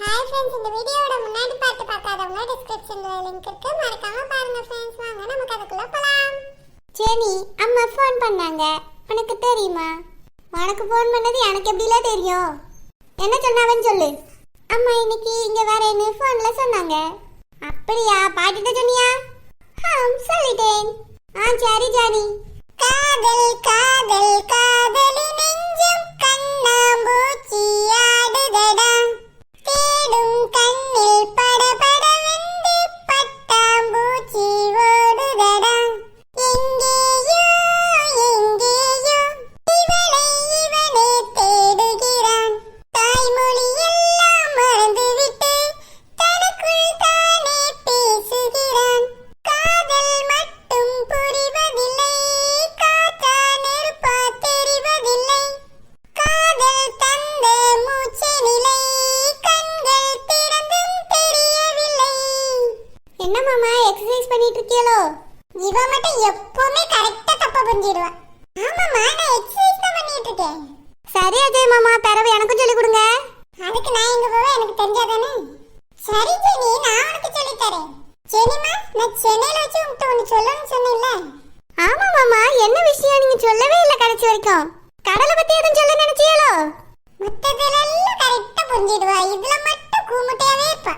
Hi friends இந்த வீடியோவோட முன்னாடி பார்த்து பார்க்காதவங்க டிஸ்கிரிப்ஷன்ல லிங்க் இருக்கு. மறக்காம பாருங்க ஃப்ரெண்ட்ஸ் வாங்க நமக்கு அதுக்குள்ள போலாம். சரி அம்மா ஃபோன் பண்ணாங்க. உனக்கு தெரியுமா? உனக்கு ஃபோன் பண்ணது எனக்கு எப்படிலாம் தெரியும்? என்ன சொன்னாவன்னு சொல்லு. அம்மா இன்னைக்கு இங்க வரேன்னு ஃபோன்ல சொன்னாங்க. அப்படியா பாட்டிட்ட சொன்னியா? ஆம் சொல்லிட்டேன். ஆ சரி ஜானி. காதல் காதல் காதலி நெஞ்சம் கண்ணாம்பூச்சி ஆடுதடா. பிறவு எனக்கும் சொல்லி கொடுங்க. அதுக்கு நான் எங்க போவேன் எனக்கு தெரிஞ்சாதானே? சரி ஜெனி நான் உனக்கு சொல்லி தரேன். ஜெனிமா நான் சென்னையில வச்சு உன்கிட்ட ஒன்று சொல்லணும்னு சொன்னேன்ல. ஆமா மாமா. என்ன விஷயம் நீங்க சொல்லவே இல்லை கடைசி வரைக்கும்? கடலை பத்தி எதுவும் சொல்ல நினைச்சீங்களோ மத்ததுலெல்லாம் கரெக்டா புரிஞ்சிடுவா. இதுல மட்டும் கூமுட்டையாவே இருப்பா.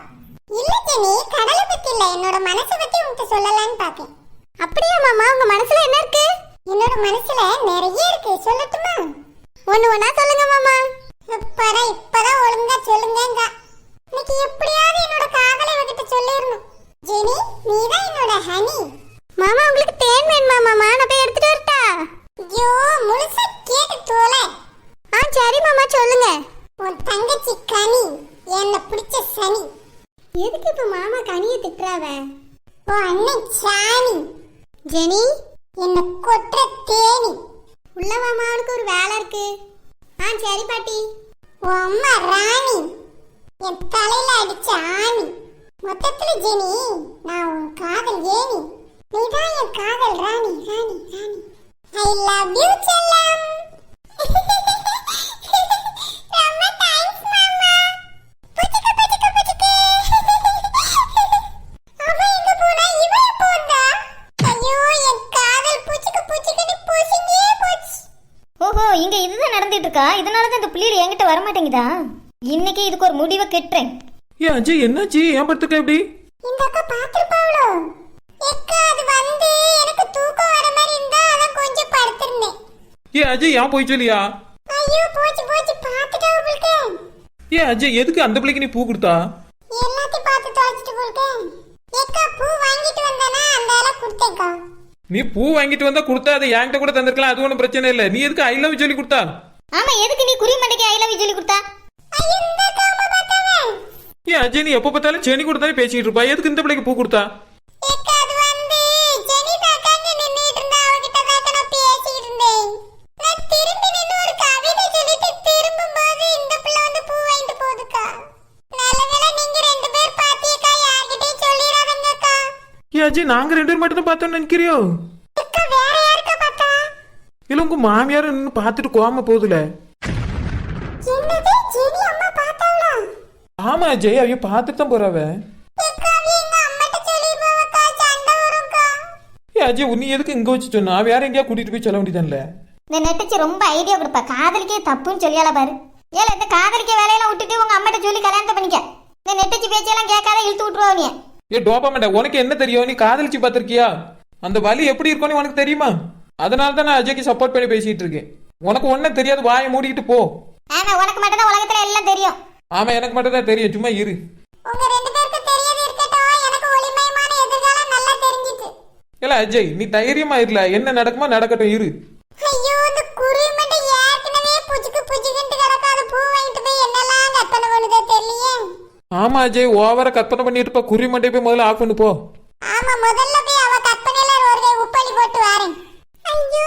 இல்ல ஜெனி கடலை பத்தி இல்ல. என்னோட மனசை பத்தி உன்கிட்ட சொல்லலாம்னு பாக்கேன் அப்படியா மாமா? உங்க மனசுல என்ன இருக்கு? என்னோட மனசுல நிறைய இருக்கு. சொல்லட்டுமா? ஜெனி நீ தான் என்னோட ஹனி. மாமா உங்களுக்கு தேன் வேணுமா மாமா? நான் போய் எடுத்துட்டு வரட்டா? ஐயோ முழுசா கேட்டு தோலை. ஆ சரி மாமா சொல்லுங்க. உன் தங்கச்சி கனி என்ன பிடிச்ச சனி. எதுக்கு இப்ப மாமா கனியை திட்டுறாவ? உன் அண்ணன் சாமி ஜெனி என்ன கொற்ற தேனி. உள்ள மாமா அவனுக்கு ஒரு வேலை இருக்கு. ஆ சரி பாட்டி. உன் அம்மா ராணி. என் தலையில அடிச்ச ஆணி. மொத்தத்துல ஜெனி நான் உன் காதல் ஏனி நீதான் என் காதல் ராணி ராணி ராணி. ஐ லவ் யூ செல்லம். இங்க இதுதான் நடந்துட்டு இருக்கா? இதனாலதான் இந்த பிள்ளைகள் என்கிட்ட வர மாட்டேங்குதா இன்னைக்கு இதுக்கு ஒரு முடிவை கெட்டுறேன். ஏன் அஜய் என்னாச்சு? ஏன் படுத்துக்க எப்படி இந்த அக்கா பாத்திருப்பாவளோ எக்கா அது வந்து எனக்கு தூக்கம் வர மாதிரி இருந்தா அதான் கொஞ்சம் படுத்திருந்தேன். ஏன் அஜய் ஏன் போய் சொல்லியா? ஐயோ போச்சு போச்சு பார்த்துட்டா உங்களுக்கு. ஏன் அஜய் எதுக்கு அந்த பிள்ளைக்கு நீ பூ கொடுத்தா? எல்லாத்தையும் பார்த்து தொலைச்சிட்டு போலுக்கு எக்கா பூ வாங்கிட்டு வந்தானா அந்த ஆளை கொடுத்தேக்கா நீ பூ வாங்கிட்டு வந்தா கொடுத்தா அதை என்கிட்ட கூட தந்திருக்கலாம். அது ஒன்றும் பிரச்சனை இல்லை. நீ எதுக்கு ஐ லவ் சொல்லி கொடுத்தா? ஆமா எதுக்கு நீ குறி மண்டைக்கு ஐ லவ் சொல்லி கொடுத்தா? ஐயோ இந்த அக்கா ஏன் அஜய் நீ எப்போ பார்த்தாலும் செனி கொடுத்தாலே பேசிக்கிட்டு இருப்பா? எதுக்கு இந்த பிள்ளைக்கு பூ கொடுத்தா? தான் நல்லவேளை நீங்க ரெண்டு பேர் பேரும் மட்டும் தான் பார்த்தோம்னு நினைக்கிறியோ? இல்லை உங்க மாமியார் நின்று பார்த்துட்டு கோவமா போகுதுல என்னது ஜெனி அம்மா பார்த்தாளா ஆமா அஜய் அவைய பார்த்துட்டு தான் போறாவ ஏன் அஜய் நீ எதுக்கு இங்க வச்சு சொன்னா? வேற எங்கேயா கூட்டிட்டு போய் சொல்ல வேண்டியதான்ல இந்த நெட்டச்சி ரொம்ப ஐடியா கொடுப்பா. காதலிக்கே தப்புன்னு சொல்லியால பாரு. ஏல இந்த காதலிக்க வேலையெல்லாம் விட்டுட்டு உங்க அம்மாட்ட சொல்லி கல்யாணத்தை பண்ணிக்க. இந்த நெட்டச்சி பேச்செல்லாம் கேட்காத இழுத்து விட்டுருவா நீ ஏ டோபாமேண்டா உனக்கு என்ன தெரியும்? நீ காதலிச்சு பார்த்திருக்கியா? அந்த வலி எப்படி இருக்கும்னு உனக்கு தெரியுமா? அதனால தான் நான் அஜய்க்கு சப்போர்ட் பண்ணி பேசிட்டு இருக்கேன். உனக்கு ஒன்றும் தெரியாது வாயை மூடிக்கிட்டு போ. ஆமா உனக்கு மட்டும் தான் ஆமா எனக்கு மட்டும் தான் தெரியும். சும்மா இரு. இல்ல அஜய் நீ தைரியமா இருல என்ன நடக்குமோ நடக்கட்டும் இரு. பூ ஆமா அஜய் ஓவரா கற்பனை பண்ணிட்டு இருப்ப. குறி மண்டே போய் முதல்ல ஆஃப் பண்ணு போ. ஆமா முதல்ல போய் அவ கற்பனையில ஒரு கை உப்பள்ளி போட்டு வரேன். ஐயோ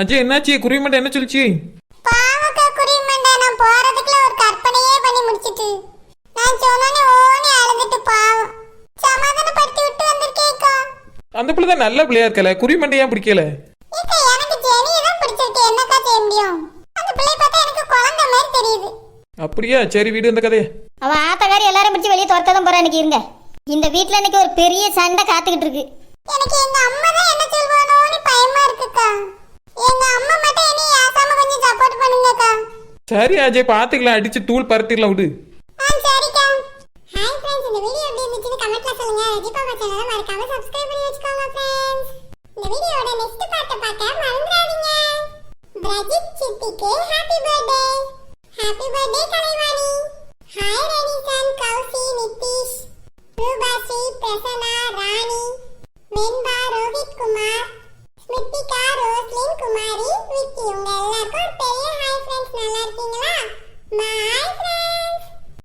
அஜய் என்னாச்சு? குருவிமண்டை என்ன சொல்லிச்சு? பாவக்கா குருவிமண்டை நான் போறதுக்குள்ள ஒரு கற்பனையே பண்ணி முடிச்சிட்டு. நான் சொன்னோன்னே ஓனி அழுதுட்டு பாவம். சமாதானப்படுத்தி விட்டு வந்திருக்கேக்கா. அந்த பிள்ளை தான் நல்ல பிள்ளையா இருக்கல. குருவிமண்டை ஏன் பிடிக்கல? எனக்கு ஜெனியை தான் பிடிச்சிருக்கு. என்னக்கா செய்ய முடியும்? அந்த பிள்ளை பார்த்தா எனக்கு குழந்தை மாதிரி தெரியுது. அப்படியா? சரி வீடு இந்த கதையை. அவ ஆத்தக்காரி எல்லாரும் பிடிச்சி வெளியே துரத்ததான் போறா இன்னைக்கு இருங்க. இந்த வீட்ல இன்னைக்கு ஒரு பெரிய சண்டை காத்துக்கிட்டு இருக்கு. எனக்கு எங்க அம்மா தான் என்ன சொல்வானோன்னு பயமா இருக்குக்கா. எங்க அம்மா மட்டும் என்னை ஏசாம கொஞ்சம் சப்போர்ட் பண்ணுங்கக்கா. சரி அஜய் பார்த்துக்கலாம் அடிச்சு தூள் பரத்திடலாம் விடு. ஆ சரிக்கா. ஹாய் ஃப்ரெண்ட்ஸ் இந்த வீடியோ எப்படி இருந்துச்சுன்னு கமெண்ட்ல சொல்லுங்க. தீபா சேனலை மறக்காம சப்ஸ்கிரைப் பண்ணி வச்சுக்கோங்க ஃப்ரெண்ட்ஸ் இந்த வீடியோட நெக்ஸ்ட் பார்ட்ட பார்க்க மறந்துடாதீங்க. பிரஜித் சித்திக்கு happy birthday happy birthday Kalaivani hi Renison Kousi Nitish Rupashri Prasanna Rani மென் மித்திகா ரோஸ்லின் குமாரி விக்கி உங்க எல்லாருக்கும் ஒரு பெரிய ஹாய் ஃப்ரெண்ட்ஸ் நல்லா இருக்கீங்களா? Hi friends